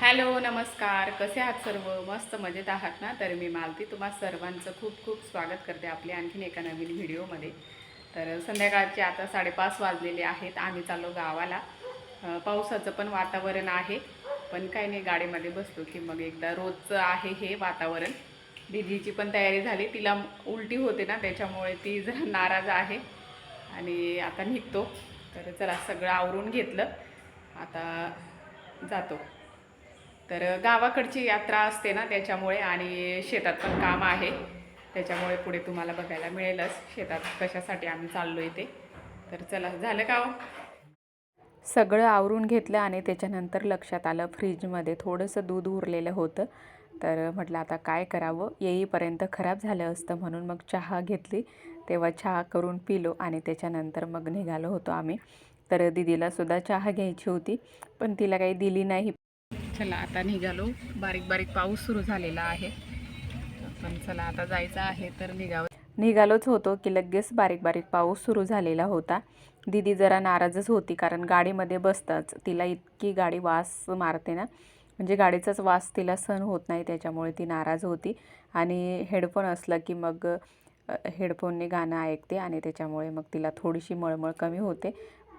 Hello नमस्कार. कसे आहात सर्व? मस्त मजेत आहात ना? तर मी मालती. तुम्हा सर्वांचं खूप खूप स्वागत करते आपल्या आणखीन एका नवीन व्हिडिओमध्ये. तर संध्याकाळचे आता साडेपाच वाजलेले आहेत. आम्ही चाललो गावाला. पावसाचं पण वातावरण आहे. पण काही नाही गाडीमध्ये बसलो की मग एकदा रोजचं आहे हे वातावरण. दिदीची पण तयारी झाली. तिला उलटी होते ना त्याच्यामुळे ती जरा नाराज आहे. आणि आता निघतो. तर चला सगळं आवरून घेतलं. आता जातो. तर गावाकडची यात्रा असते ना त्याच्यामुळे आणि शेतात पण काम आहे. त्याच्यामुळे पुढे तुम्हाला बघायला मिळेलच. शेतात कशासाठी आम्ही चाललो ते. तर चला झालं का हो? सगळं आवरून घेतलं आणि त्याच्यानंतर लक्षात आलं फ्रीजमध्ये थोडंसं दूध उरलेलं होतं. तर म्हटलं आता काय करावं? येईपर्यंत खराब झालं असतं म्हणून मग चहा घेतली. तेव्हा चहा करून पिलो आणि त्याच्यानंतर मग निघालो होतो आम्ही. तर दिदीला सुद्धा चहा घ्यायची होती पण तिला काही दिली नाही. चला आता निघालो. बारीक बारीक पाऊस सुरू झालेला आहे. पण चला आता जायचं आहे तर निघावं. निघालोच होतो की लगेच बारीक बारीक पाऊस सुरू झालेला होता. दिदी जरा नाराजच होती कारण गाडीमध्ये बसताच तिला इतकी गाडी वास मारते ना. म्हणजे गाडीचाच वास तिला सहन होत नाही त्याच्यामुळे ती नाराज होती. आणि हेडफोन असला की मग हेडफोनने गाणं ऐकते आणि त्याच्यामुळे मग तिला थोडीशी मळमळ कमी होते.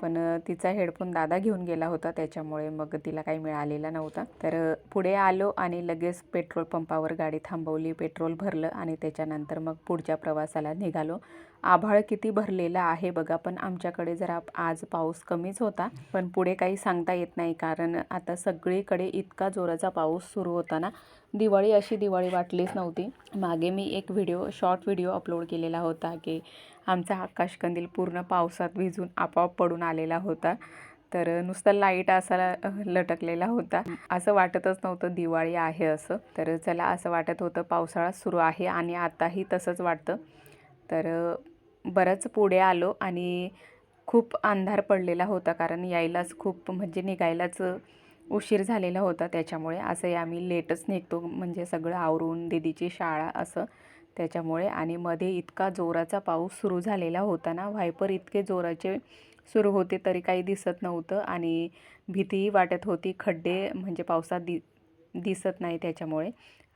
पण तिचा हेडफोन दादा घेऊन गेला होता त्याच्यामुळे मग तिला काही मिळालेला नव्हता. तर पुढे आलो आणि लगेच पेट्रोल पंपावर गाडी थांबवली पेट्रोल भरलं आणि त्याच्यानंतर मग पुढच्या प्रवासाला निघालो. आभाळ किती भरलेलं आहे बघा पण आमच्याकडे जरा आज पाऊस कमीच होता. पण पुढे काही सांगता येत नाही कारण आता सगळीकडे इतका जोराचा पाऊस सुरू होता ना. दिवाळी अशी दिवाळी वाटलीच नव्हती. मागे मी एक व्हिडिओ शॉर्ट व्हिडिओ अपलोड केलेला होता की आमचा आकाशकंदील पूर्ण पावसात भिजून आपोआप पडून आलेला होता. तर नुसतं लाइट असा लटकलेला होता. असं वाटतच नव्हतं दिवाळी आहे असं. तर चला असं वाटत होतं पावसाळा सुरू आहे आणि आताही तसंच वाटतं. तर बरंच पुढे आलो आणि खूप अंधार पडलेला होता कारण यायलाच खूप म्हणजे निघायलाच उशीर झालेला होता त्याच्यामुळे. असंही आम्ही लेटच निघतो म्हणजे सगळं आवरून दिदीची शाळा असं. त्याच्यामुळे आणि मध्ये इतका जोराचा पाऊस सुरू झालेला होता ना व्हायपर इतके जोराचे सुरू होते तरी काही दिसत नव्हतं आणि भीतीही वाटत होती खड्डे म्हणजे पावसात दि दिसत नाही त्याच्यामुळे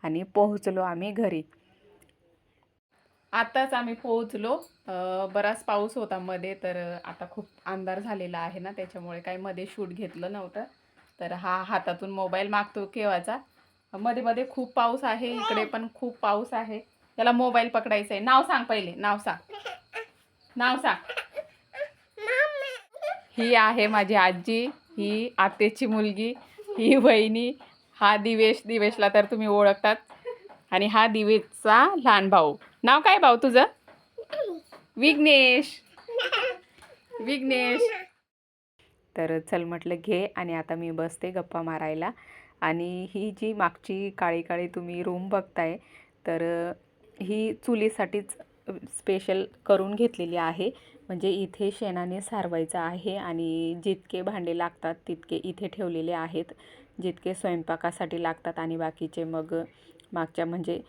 आणि पोहोचलो आम्ही घरी. आताच आम्ही पोहोचलो. बराच पाऊस होता मध्ये तर आता खूप अंधार झालेला आहे ना त्याच्यामुळे काही मध्ये शूट घेतलं नव्हतं. तर हा हातातून मोबाईल मागतो केव्हाचा. मध्ये मध्ये खूप पाऊस आहे इकडे पण खूप पाऊस आहे. त्याला मोबाईल पकडायचा आहे नाव सांग पहिले. नाव सांग. नाव सांग. ही आहे माझी आजी. ही आतेची मुलगी. ही वहिनी. हा दिवेश. दिवेशला तर तुम्ही ओळखतात. आणि हा दिवेशचा लहान भाऊ. नाव काय भाऊ तुझं? विघ्नेश. विघ्नेश. तर चल म्हटलं घे आणि आता मी बसते गप्पा मारायला. आणि ही जी मागची काळी काळी तुम्ही रूम बघताय तर ही चुलीसाठीच स्पेशल करून घेतलेली आहे. म्हणजे इथे शेणाने सारवायचं आहे आणि जितके भांडे लागतात तितके इथे ठेवलेले आहेत. जितके स्वयंपाकासाठी लागतात आणि बाकीचे मग मागच्या म्हणजे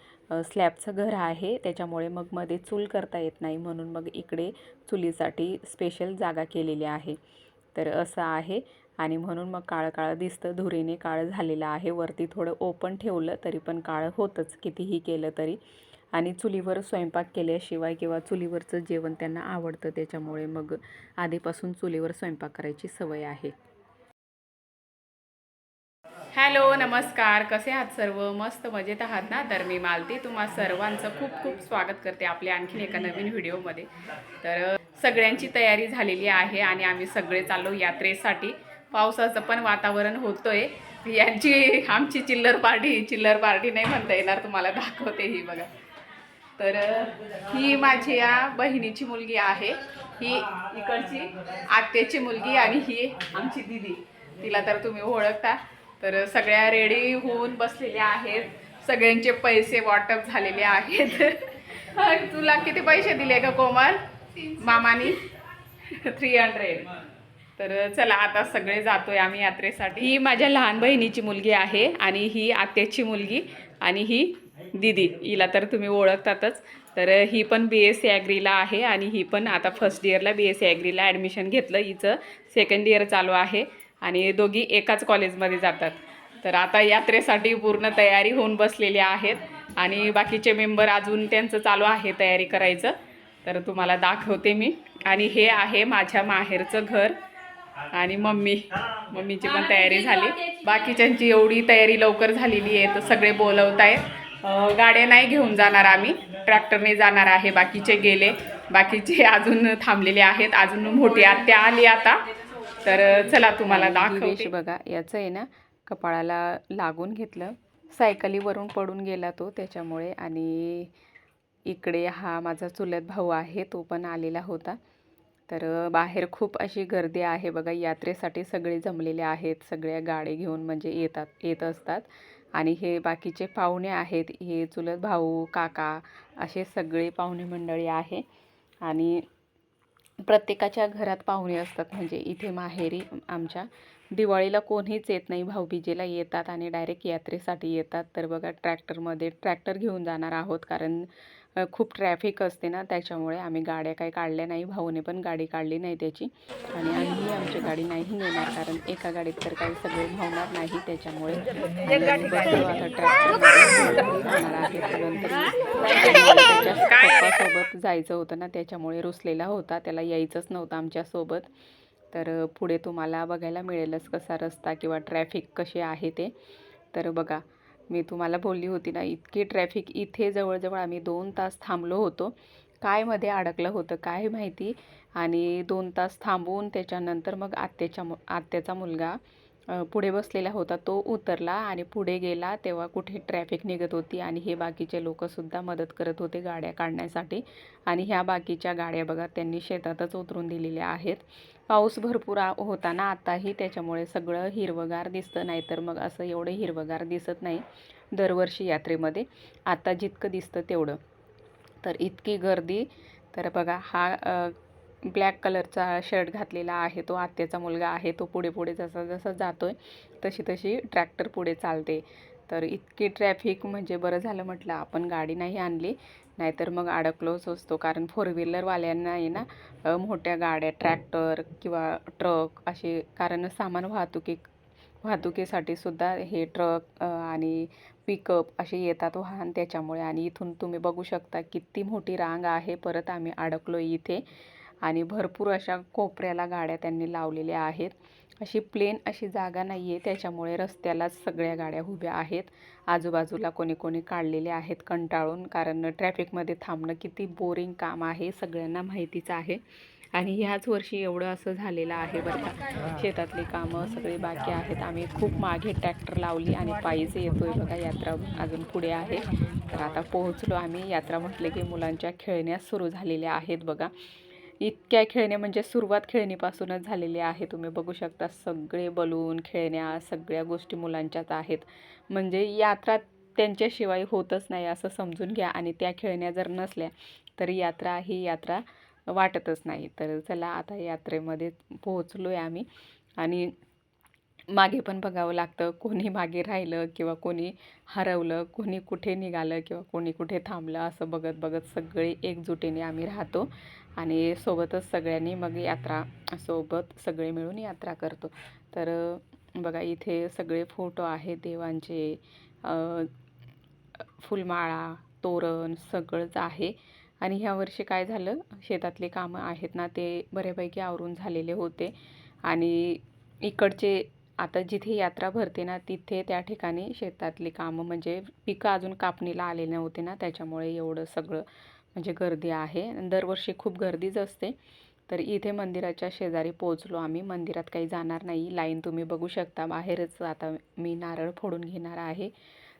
स्लॅबचं घर आहे. त्याच्यामुळे मग मध्ये चूल करता येत नाही. म्हणून मग इकडे चुलीसाठी स्पेशल जागा केलेली आहे. तर असं आहे. आणि म्हणून मग काळं काळं दिसतं. धुरीने काळं झालेलं आहे. वरती थोडं ओपन ठेवलं तरी पण काळं होतंच. कितीही केलं तरी. आणि चुलीवर स्वयंपाक केल्याशिवाय किंवा चुलीवरचं जेवण त्यांना आवडतं त्याच्यामुळे मग आधीपासून चुलीवर स्वयंपाक करायची सवय आहे. हॅलो नमस्कार. कसे आहात सर्व? मस्त मजेत आहात ना? तर मी मालती. तुम्हा सर्वांचं खूप खूप स्वागत करते आपल्या आणखीन एका नवीन व्हिडिओमध्ये. तर सगळ्यांची तयारी झालेली आहे आणि आम्ही सगळे चाललो यात्रेसाठी. पावसाचं पण वातावरण होतोय. यांची आमची चिल्लर पार्टी चिल्लर पार्टी नाही म्हणता येणार तुम्हाला दाखवते ही बघा. तर ही माझी या बहिणीची मुलगी आहे. ही इकडची आत्याची मुलगी आणि ही आमची दिदी. तिला तर तुम्ही ओळखता. तर सगळ्या रेडी होऊन बसलेल्या आहेत. सगळ्यांचे पैसे वाटप झालेले आहेत. तुला किती पैसे दिले का कोमल? मामानी? थ्री हंड्रेड तर चला आता सगळे जातोय आम्ही यात्रेसाठी. ही माझ्या लहान बहिणीची मुलगी आहे आणि ही आत्याची मुलगी आणि ही दिदी हिला तर तुम्ही ओळखतातच. तर ही पण बी एस सी ॲग्रीला आहे आणि ही पण आता फर्स्ट इयरला बी एस सी ॲग्रीला ॲडमिशन घेतलं हिचं. सेकंड इयर चालू आहे आणि दोघी एकाच कॉलेजमध्ये जातात. तर आता यात्रेसाठी पूर्ण तयारी होऊन बसलेल्या आहेत आणि बाकीचे मेंबर अजून त्यांचं चालू आहे तयारी करायचं. तर तुम्हाला दाखवते मी. आणि हे आहे माझ्या माहेरचं घर आणि मम्मी. मम्मीची पण तयारी झाली. बाकीच्यांची एवढी तयारी लवकर झालेली आहे तर सगळे बोलवत आहेत गाड्या नाही घेऊन जाणार आम्ही. ट्रॅक्टरने जाणार आहे. बाकीचे गेले. बाकीचे अजून थांबलेले आहेत. अजून मोठी आत्या आली आता. तर चला तुम्हाला दाखवते. बघा याचं आहे ना कपाळाला लागून घेतलं. सायकलीवरून पडून गेला तो त्याच्यामुळे आणि इकडे हा माझा चुलत भाऊ आहे तो पण आलेला होता. तर बाहेर खूप अशी गर्दी आहे बघा. यात्रेसाठी सगळे जमलेले आहेत. सगळ्या गाडी घेऊन म्हणजे येतात येत असतात. आणि हे बाकीचे पाहुणे आहेत हे चुलत भाऊ काका असे सगळे पाहुणे मंडळी आहे. आणि प्रत्येकाच्या घरात पाहुणे असतात म्हणजे इथे माहेरी आमच्या. दिवाळीला कोणीच येत नाही भाऊबीजेला येतात आणि डायरेक्ट यात्रेसाठी येतात. तर बघा ट्रॅक्टरमध्ये ट्रॅक्टर घेऊन जाणार आहोत कारण खूप ट्रॅफिक असते ना त्याच्यामुळे आम्ही गाड्या काही काढल्या नाही भाऊने पण गाडी काढली नाही त्याची. आणि आम्ही आमची गाडी नाही नेणार कारण एका गाडीत तर काही सगळे धावणार नाही त्याच्यामुळे पप्पासोबत जायचं होतं ना त्याच्यामुळे रुसलेला होता त्याला यायचंच नव्हतं आमच्यासोबत तर पुढे तुम्हाला बघायला मिळेलच कसा रस्ता किंवा ट्रॅफिक कसे आहे ते. तर बघा मी तुम्हाला बोलली होती ना इतकी ट्रॅफिक इथे जवळजवळ आम्ही दोन तास थांबलो होतो. काय मध्ये अडकलं होतं काय माहिती? आणि दोन तास थांबून त्याच्यानंतर मग आत्याच्या मु आत्याचा मुलगा पुढे बसलेला होता तो उतरला आणि पुढे गेला तेव्हा कुठे ट्रॅफिक निघत होती आणि हे बाकीचे लोकंसुद्धा मदत करत होते गाड्या काढण्यासाठी. आणि ह्या बाकीच्या गाड्या बघा त्यांनी शेतातच उतरून दिलेल्या आहेत. पाऊस भरपूर होता ना आताही त्याच्यामुळे सगळं हिरवगार दिसतं नाहीतर मग असं एवढं हिरवगार दिसत नाही दरवर्षी यात्रेमध्ये. आता जितकं दिसतं तेवढं. तर इतकी गर्दी तर बघा हा ब्लॅक कलरचा शर्ट घातलेला आहे तो आत्याचा मुलगा आहे तो पुढे पुढे जसा जसा जातो आहे तशी तशी ट्रॅक्टर पुढे चालते. तर इतकी ट्रॅफिक म्हणजे बरं झालं म्हटलं आपण गाडी नाही आणली. नाहीतर मग अडकलोच असतो. कारण फोर व्हीलरवाल्यांना आहे ना मोठ्या गाड्या ट्रॅक्टर किंवा ट्रक असे कारण सामान वाहतुकी वाहतुकीसाठी सुद्धा हे ट्रक आणि पिकअप असे येतात वाहन त्याच्यामुळे. आणि इथून तुम्ही बघू शकता किती मोठी रांग आहे. परत आम्ही अडकलो इथे. आणि भरपूर अशा कोपऱ्याला गाड्या त्यांनी लावलेल्या आहेत. अशी प्लेन अशी जागा नाही आहे त्याच्यामुळे रस्त्यालाच सगळ्या गाड्या उभ्या आहेत. आजूबाजूला कोणी कोणी काढलेले आहेत कंटाळून कारण ट्रॅफिकमध्ये थांबणं किती बोरिंग काम आहे सगळ्यांना माहितीच आहे. आणि ह्याच वर्षी एवढं असं झालेलं आहे बरं का. शेतातली कामं सगळी बाकी आहेत. आम्ही खूप मागे ट्रॅक्टर लावली आणि पायीच येतोय बघा यात्रा अजून पुढे आहे. तर आता पोहोचलो आम्ही. यात्रा म्हटले की मुलांच्या खेळण्या सुरू झालेल्या आहेत बघा. इतक्या खेळण्या म्हणजे सुरुवात खेळणीपासूनच झालेली आहे. तुम्ही बघू शकता सगळे बलून खेळण्या सगळ्या गोष्टी मुलांच्याच आहेत. म्हणजे यात्रा त्यांच्याशिवाय होतच नाही असं समजून घ्या आणि त्या खेळण्या जर नसल्या तर यात्रा ही यात्रा वाटतच नाही. तर चला आता यात्रेमध्ये पोहोचलो आहे आम्ही आणि मागे पण बघावं लागतं कोणी मागे राहिलं किंवा कोणी हरवलं कोणी कुठे निघालं किंवा कोणी कुठे थांबलं असं बघत बघत सगळे एकजुटीने आम्ही राहतो. आणि सोबतच सगळ्यांनी मग यात्रा सोबत सगळे मिळून यात्रा करतो. तर बघा इथे सगळे फोटो आहेत देवांचे. फुलमाळा तोरण सगळंच आहे. आणि ह्या वर्षी काय झालं? शेतातले कामं आहेत ना ते बऱ्यापैकी आवरून झालेले होते. आणि इकडचे आता जिथे यात्रा भरते ना तिथे त्या ठिकाणी शेतातली कामं म्हणजे पिकं अजून कापणीला आले नव्हते ना त्याच्यामुळे एवढं सगळं म्हणजे गर्दी आहे. दरवर्षी खूप गर्दीच असते. तर इथे मंदिराच्या शेजारी पोहोचलो आम्ही. मंदिरात काही जाणार नाही. लाईन तुम्ही बघू शकता. बाहेरच आता मी नारळ फोडून घेणार आहे.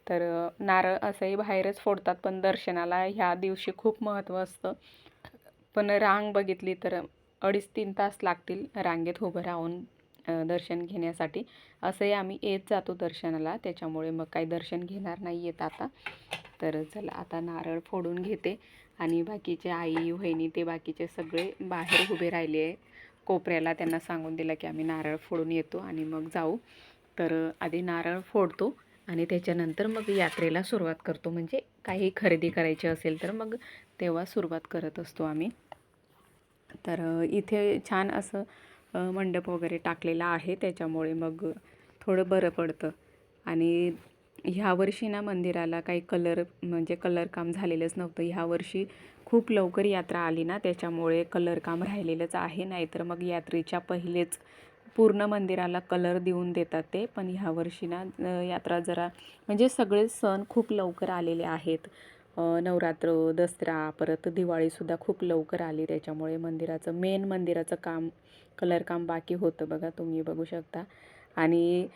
तर नारळ असंही बाहेरच फोडतात पण दर्शनाला ह्या दिवशी खूप महत्त्व असतं. पण रांग बघितली तर अडीच तीन तास लागतील रांगेत उभं राहून दर्शन घेण्यासाठी. असंही आम्ही येत जातो दर्शनाला. त्याच्यामुळे मग काही दर्शन घेणार नाही येत आता. तर चला आता नारळ फोडून घेते. आणि बाकीचे आई वहिनी ते बाकीचे सगळे बाहेर उभे राहिले आहे कोपऱ्याला त्यांना सांगून दिलं की आम्ही नारळ फोडून येतो आणि मग जाऊ. तर आधी नारळ फोडतो आणि त्याच्यानंतर मग यात्रेला सुरुवात करतो. म्हणजे काही खरेदी करायची असेल तर मग तेव्हा सुरुवात करत असतो आम्ही. तर इथे छान असं मंडप वगैरे टाकलेला आहे. त्याच्यामुळे मग थोडं बरं पडतं. आणि ह्या वर्षी ना मंदिराला काही कलर म्हणजे कलर काम झालेलंच नव्हतं. ह्या वर्षी खूप लवकर यात्रा आली ना त्याच्यामुळे कलर काम राहिलेलंच आहे. नाहीतर मग यात्रेच्या पहिलेच पूर्ण मंदिराला कलर देऊन देतात ते. पण ह्या वर्षी ना यात्रा जरा म्हणजे सगळे सण खूप लवकर आलेले आहेत. नवरात्र दसरा परत दिवाळीसुद्धा खूप लवकर आली. त्याच्यामुळे मंदिराचं मेन मंदिराचं काम कलर काम बाकी होतं बघा तुम्ही बघू शकता. आणि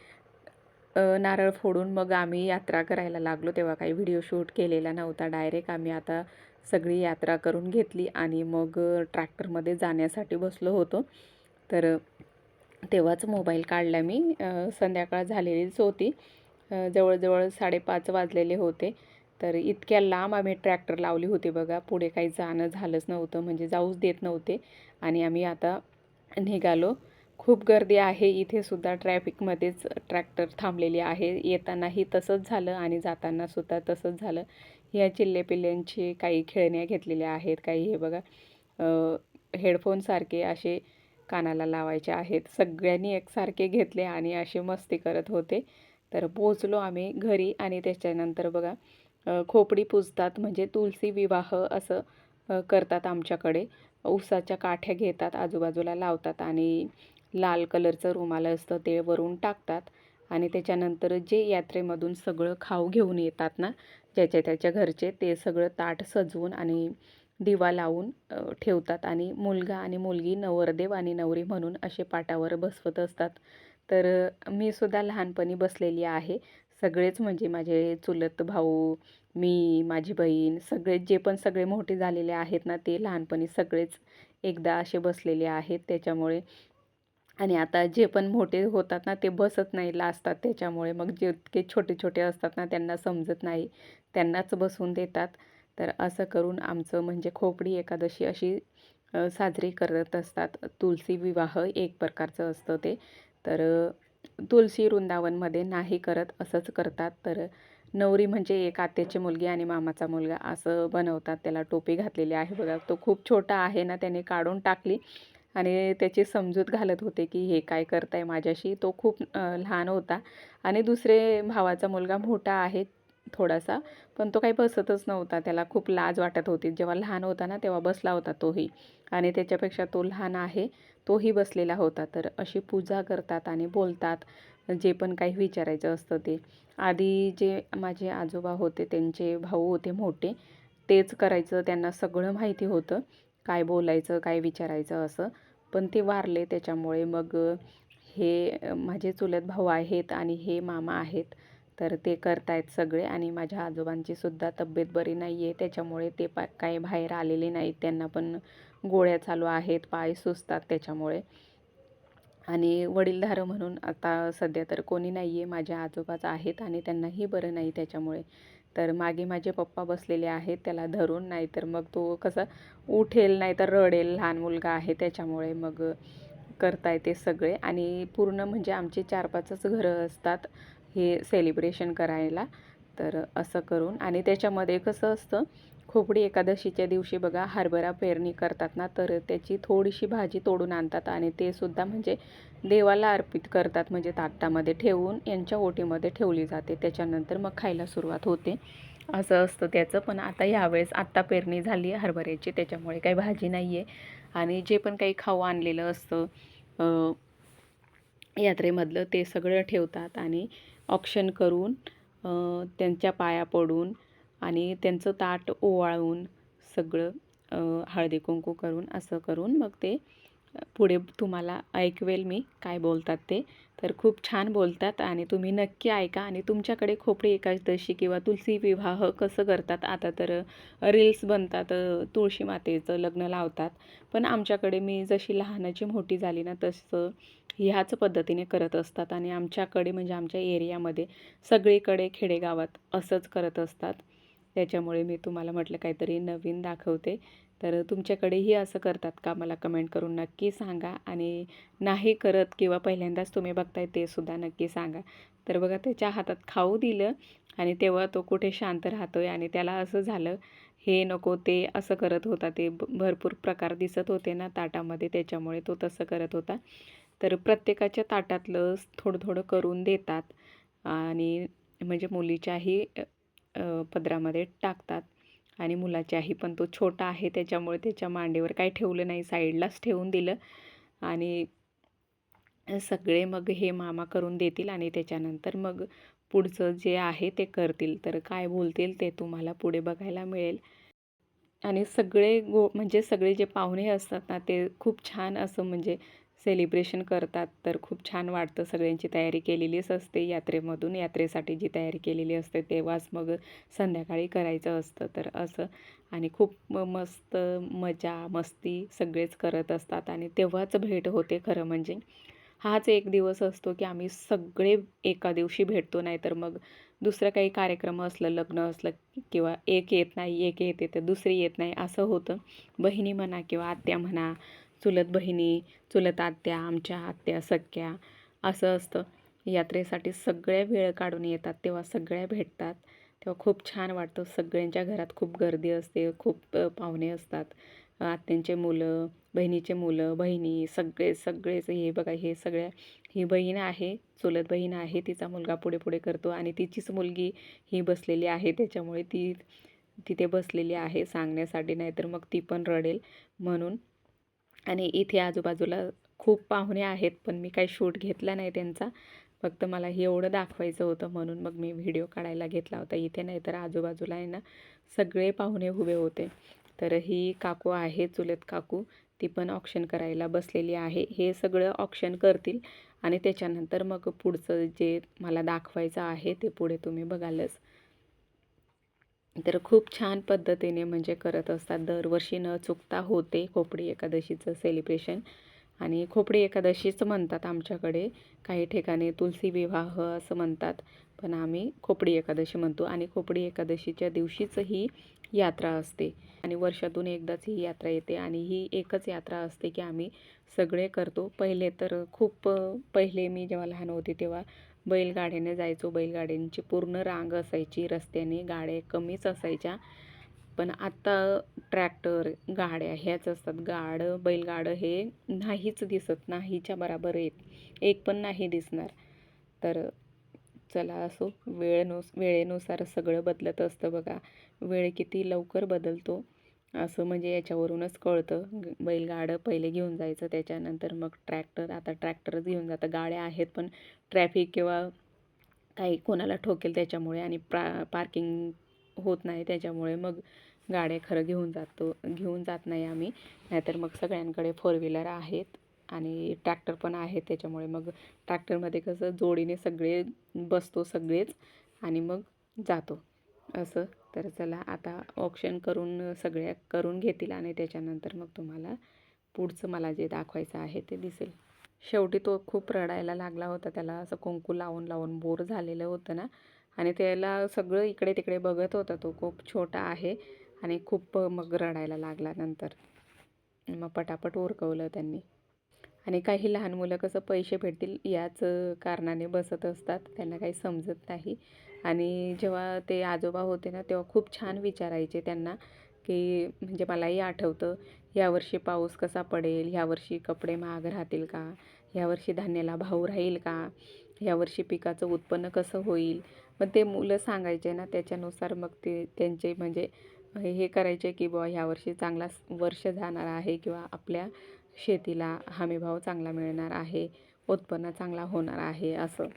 नारळ फोडून मग आम्ही यात्रा करायला लागलो. तेव्हा काही व्हिडिओ शूट केलेला नव्हता. डायरेक्ट आम्ही आता सगळी यात्रा करून घेतली आणि मग ट्रॅक्टरमध्ये जाण्यासाठी बसलो होतो. तर तेव्हाच मोबाईल काढला मी. संध्याकाळ झालेलीच होती. जवळजवळ साडेपाच वाजलेले होते. तर इतक्या लांब आम्ही ट्रॅक्टर लावली होती बघा. पुढे काही जाणं झालंच नव्हतं. म्हणजे जाऊच देत नव्हते. आणि आम्ही आता निघालो. खूप गर्दी आहे. इथे सुद्धा ट्रॅफिकमध्येच ट्रॅक्टर थांबलेली आहे. येतानाही तसंच झालं आणि जाताना सुद्धा तसंच झालं. ह्या चिल्लेपिल्ल्यांची काही खेळण्या घेतलेल्या आहेत. काही हे बघा हेडफोनसारखे असे कानाला लावायचे आहेत. सगळ्यांनी एकसारखे घेतले आणि असे मस्ती करत होते. तर पोचलो आम्ही घरी आणि त्याच्यानंतर बघा खोपडी पुजतात. म्हणजे तुलसी विवाह असं करतात आमच्याकडे. उसाच्या काठ्या घेतात आजूबाजूला लावतात आणि लाल कलरचं रुमाल असतं ते वरून टाकतात आणि त्याच्यानंतर जे यात्रेमधून सगळं खाऊ घेऊन येतात ना ज्याच्या त्याच्या घरचे ते सगळं ताट सजवून आणि दिवा लावून ठेवतात. आणि मुलगा आणि मुलगी नवरदेव आणि नवरी म्हणून असे पाटावर बसवत असतात. तर मी सुद्धा लहानपणी बसलेली आहे. सगळेच म्हणजे माझे चुलत भाऊ मी माझी बहीण सगळे जे पण सगळे मोठे झालेले आहेत ना ते लहानपणी सगळेच एकदा असे बसलेले आहेत. त्याच्यामुळे आणि आता जे पण मोठे होतात ना ते बसत नाही लाजतात त्याच्यामुळे. मग जितके छोटे छोटे असतात ना त्यांना समजत नाही. त्यांनाच बसवून देतात. तर असं करून आमचं म्हणजे खोपडी एकादशी अशी साजरी करत असतात. तुलसी विवाह एक प्रकारचं असतं ते. तर तुलसी वृंदावनमध्ये नाही करत असंच करतात. तर नवरी म्हणजे एक आत्याची मुलगी आणि मामाचा मुलगा असं बनवतात. त्याला टोपी घातलेली आहे बघा. तो खूप छोटा आहे ना त्याने काढून टाकली. आणि त्याची समजूत घालत होते की हे काय करताय माझ्याशी. तो खूप लहान होता आणि दुसरे भावाचा मुलगा मोठा आहे थोडासा पण तो काही बसतच नव्हता. त्याला खूप लाज वाटत होती. जेव्हा लहान होता ना तेव्हा बसला होता तोही. आणि त्याच्यापेक्षा तो लहान आहे तोही बसलेला होता. तर अशी पूजा करतात आणि बोलतात जे पण काही विचारायचं असतं ते. आधी जे माझे आजोबा होते त्यांचे भाऊ होते मोठे तेच करायचं त्यांना सगळं माहिती होतं. काय बोलायचं काय विचारायचं असं. पण ते वारले त्याच्यामुळे मग हे माझे चुलत भाऊ आहेत आणि हे मामा आहेत. तर ते करतायत सगळे आणि माझ्या आजोबांची सुद्धा तब्येत बरी नाही आहे त्याच्यामुळे ते पा काही बाहेर आलेले नाहीत. त्यांना पण गोळ्या चालू आहेत पाय सुजतात त्याच्यामुळे. आणि वडीलधारं म्हणून आता सध्या तर कोणी नाही आहे माझ्या आजोबाच आहेत आणि त्यांनाही बरं नाही त्याच्यामुळे. तर मागे माझे पप्पा बसलेले आहेत त्याला धरून नाही तर मग तो कसं उठेल नाही तर रडेल लहान मुलगा आहे त्याच्यामुळे मग करताय ते सगळे. आणि पूर्ण म्हणजे आमचे चार पाचच घरं असतात हे सेलिब्रेशन करायला. तर असं करून. आणि त्याच्यामध्ये कसं असतं खोपडी एकादशीच्या दिवशी बघा हरभरा पेरणी करतात ना तर त्याची थोडीशी भाजी तोडून आणतात आणि ते सुद्धा म्हणजे देवाला अर्पित करतात म्हणजे ताटामध्ये ठेवून यांच्या ओटीमध्ये ठेवली जाते. त्याच्यानंतर मग खायला सुरुवात होते. असं असतं त्याचं पण आता ह्यावेळेस आत्ता पेरणी झाली आहे हरभऱ्याची त्याच्यामुळे काही भाजी नाही आहे. आणि जे पण काही खाऊ आणलेलं असतं यात्रेमधलं ते सगळं ठेवतात आणि ऑक्शन करून त्यांच्या पाया पडून आणि त्यांचं ताट ओवाळून सगळं हळदी कुंकू करून असं करून मग ते पुढे तुम्हाला ऐकवेल मी काय बोलतात ते. तर खूप छान बोलतात आणि तुम्ही नक्की ऐका आणि तुमच्याकडे खोपडी एकादशी किंवा तुलसी विवाह कसं करतात? आता तर रील्स बनतात तुळशी मातेचं लग्न लावतात. पण आमच्याकडे मी जशी लहानाची मोठी झाली ना तसं ह्याच पद्धतीने करत असतात आणि आमच्याकडे म्हणजे आमच्या एरियामध्ये सगळीकडे खेडेगावात असंच करत असतात. त्याच्यामुळे मी तुम्हाला म्हटलं काहीतरी नवीन दाखवते. तर तुमच्याकडेही असं करतात का? मला कमेंट करून नक्की सांगा आणि नाही करत किंवा पहिल्यांदाच तुम्ही बघताय ते सुद्धा नक्की सांगा. तर बघा त्याच्या हातात खाऊ दिलं आणि तेव्हा तो कुठे शांत राहतोय आणि त्याला असं झालं हे नको ते असं करत होता ते भरपूर प्रकार दिसत होते ना ताटामध्ये त्याच्यामुळे तो तसं करत होता. तर प्रत्येकाच्या ताटातलं थोडं थोडं करून देतात. आणि म्हणजे मुलीच्याही पदरामध्ये टाकतात. आणि मुलाच्याही पण तो छोटा आहे त्याच्यामुळे त्याच्या मांडीवर काही ठेवलं नाही साईडलाच ठेवून दिलं. आणि सगळे मग हे मामा करून देतील आणि त्याच्यानंतर मग पुढचं जे आहे ते करतील. तर काय बोलतील ते तुम्हाला पुढे बघायला मिळेल. आणि सगळे गो म्हणजे सगळे जे पाहुणे असतात ना ते खूप छान असं म्हणजे सेलिब्रेशन करतात. तर खूप छान वाटतं सगळ्यांची तयारी केलेलीच असते. यात्रेमधून यात्रेसाठी जी तयारी केलेली असते तेव्हाच मग संध्याकाळी करायचं असतं. तर असं. आणि खूप मस्त मजा मस्ती सगळेच करत असतात. आणि तेव्हाच भेट होते खरं म्हणजे. हाच एक दिवस असतो की आम्ही सगळे एका दिवशी भेटतो. नाही तर मग दुसरं काही कार्यक्रम असलं लग्न असलं किंवा एक येत नाही एक येते तर दुसरी येत नाही. असं होतं. बहिणी म्हणा किंवा आत्या म्हणा चुलत बहिणी चुलत आत्या आमच्या आत्या सख्या असं असतं. यात्रेसाठी सगळ्या वेळ काढून येतात तेव्हा सगळ्या भेटतात. तेव्हा खूप छान वाटतं. सगळ्यांच्या घरात खूप गर्दी असते खूप पाहुणे असतात. आत्यांचे मुलं बहिणीचे मुलं बहिणी सगळे सगळेच हे बघा हे सगळ्या ही बहीण आहे चुलत बहीण आहे तिचा मुलगा पुढे पुढे करतो आणि तिचीच मुलगी ही बसलेली आहे त्याच्यामुळे ती तिथे बसलेली आहे सांगण्यासाठी नाहीतर मग ती पण रडेल. म्हणून आणि इथे आजूबाजूला खूप पाहुणे आहेत पण मी काही शूट घेतला नाही त्यांचा. फक्त मला हे एवढं दाखवायचं होतं म्हणून मग मी व्हिडिओ काढायला घेतला होता. इथे नाही तर आजूबाजूला आहे ना सगळे पाहुणे उभे होते. तर ही काकू आहे चुलत काकू. ती पण ऑप्शन करायला बसलेली आहे. हे सगळं ऑप्शन करतील आणि त्याच्यानंतर मग पुढचं जे मला दाखवायचं आहे ते पुढे तुम्ही बघालच. तर खूप छान पद्धतीने म्हणजे करत असतात. दरवर्षी न चुकता होते खोपडी एकादशीचं सेलिब्रेशन आणि खोपडी एकादशीच म्हणतात आमच्याकडे. काही ठिकाणी तुलसी विवाह असं म्हणतात. पण आम्ही खोपडी एकादशी म्हणतो. आणि खोपडी एकादशीच्या दिवशीच ही यात्रा असते. आणि वर्षातून एकदाच ही यात्रा येते. आणि ही एकच यात्रा असते की आम्ही सगळे करतो. पहिले तर खूप पहिले मी जेव्हा लहान होते तेव्हा बैलगाड्याने जायचो. बैलगाड्यांची पूर्ण रांग असायची रस्त्याने गाड्या कमीच असायच्या. पण आत्ता ट्रॅक्टर गाड्या ह्याच असतात. गाडं बैलगाडं हे नाहीच दिसत नाहीच्या बराबर येत एक पण नाही दिसणार. तर चला असो वेळेनुस वेळेनुसार सगळं बदलत असतं बघा. वेळ किती लवकर बदलतो. असं म्हणजे याच्यावरूनच कळतं. बैलगाडं पहिले घेऊन जायचं त्याच्यानंतर मग ट्रॅक्टर आता ट्रॅक्टरच घेऊन जातं. गाड्या आहेत पण ट्रॅफिक किंवा काही कोणाला ठोकेल त्याच्यामुळे आणि प्रा पार्किंग होत नाही त्याच्यामुळे मग गाड्या खरं घेऊन जातो घेऊन जात नाही आम्ही. नाहीतर मग सगळ्यांकडे फोर व्हीलर आहेत आणि ट्रॅक्टर पण आहेत त्याच्यामुळे मग ट्रॅक्टरमध्ये कसं जोडीने सगळे बसतो सगळेच आणि मग जातो. असं तर चला आता ऑप्शन करून सगळ्या करून घेतील आणि त्याच्यानंतर मग तुम्हाला पुढचं मला जे दाखवायचं आहे ते दिसेल. शेवटी तो खूप रडायला लागला होता. त्याला असं कुंकू लावून लावून बोर झालेलं होतं ना. आणि त्याला सगळं इकडे तिकडे बघत होता तो. खूप छोटा आहे आणि खूप मग रडायला लागला नंतर. मग पटापट उरकवलं त्यांनी. आणि काही लहान मुलं कसं पैसे भेटतील याच कारणाने बसत असतात. त्यांना काही समजत नाही. आणि जेव्हा ते आजोबा होते ना तेव्हा खूप छान विचारायचे त्यांना की म्हणजे मलाही आठवतं यावर्षी पाऊस कसा पडेल? ह्यावर्षी कपडे महाग राहतील का? ह्यावर्षी धान्याला भाव राहील का? यावर्षी पिकाचं उत्पन्न कसं होईल? मग ते मुलं सांगायचे ना त्याच्यानुसार मग ते त्यांचे म्हणजे हे करायचे की बुवा ह्यावर्षी चांगला वर्ष जाणार आहे किंवा आपल्या शेतीला हमीभाव चांगला मिळणार आहे उत्पन्न चांगला होणार आहे असं.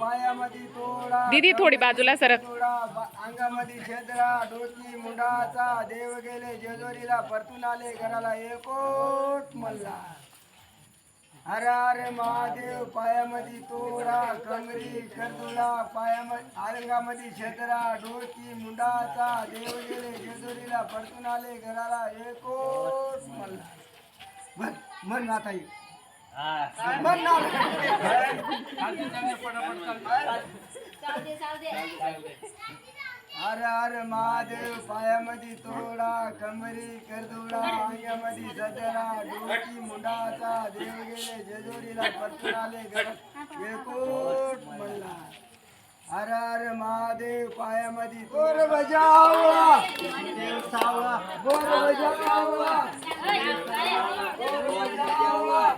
पायामध्ये तोडा दीदी थोडी बाजूला सरक. तोडा अंगामध्ये छेदरा डोकी मुंडाचा देव गेले जेजोरीला परतून आले घराला एकोट मल्ला. अरे अरे महादेव पायामध्ये तोडा कमरी करदुला पायामध्ये अंगामध्ये छेदरा डोकी मुंडाचा देव गेले जेजोरीला परतून आले घराला एकोट मल्ला. म्हण म्हण नाताई म्हण ना हर हर महादेव पायामध्ये तोडा कमरी करदोडा अंगामध्ये सदरा डोकी मुंडाचा देव गेले जेजोरीला परतून आले येळकोट म्हणला हर हर महादेव पायामध्ये गोर बजावा गोर बजावा गोर बजावा गोर बजावा गोर बजावा गोर बजावा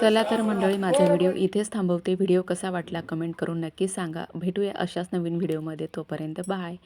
चला तर मंडळी माझा व्हिडिओ इथेच थांबवते. व्हिडिओ कसा वाटला कमेंट करून नक्की सांगा. भेटूया अशाच नवीन व्हिडिओमध्ये. तोपर्यंत बाय.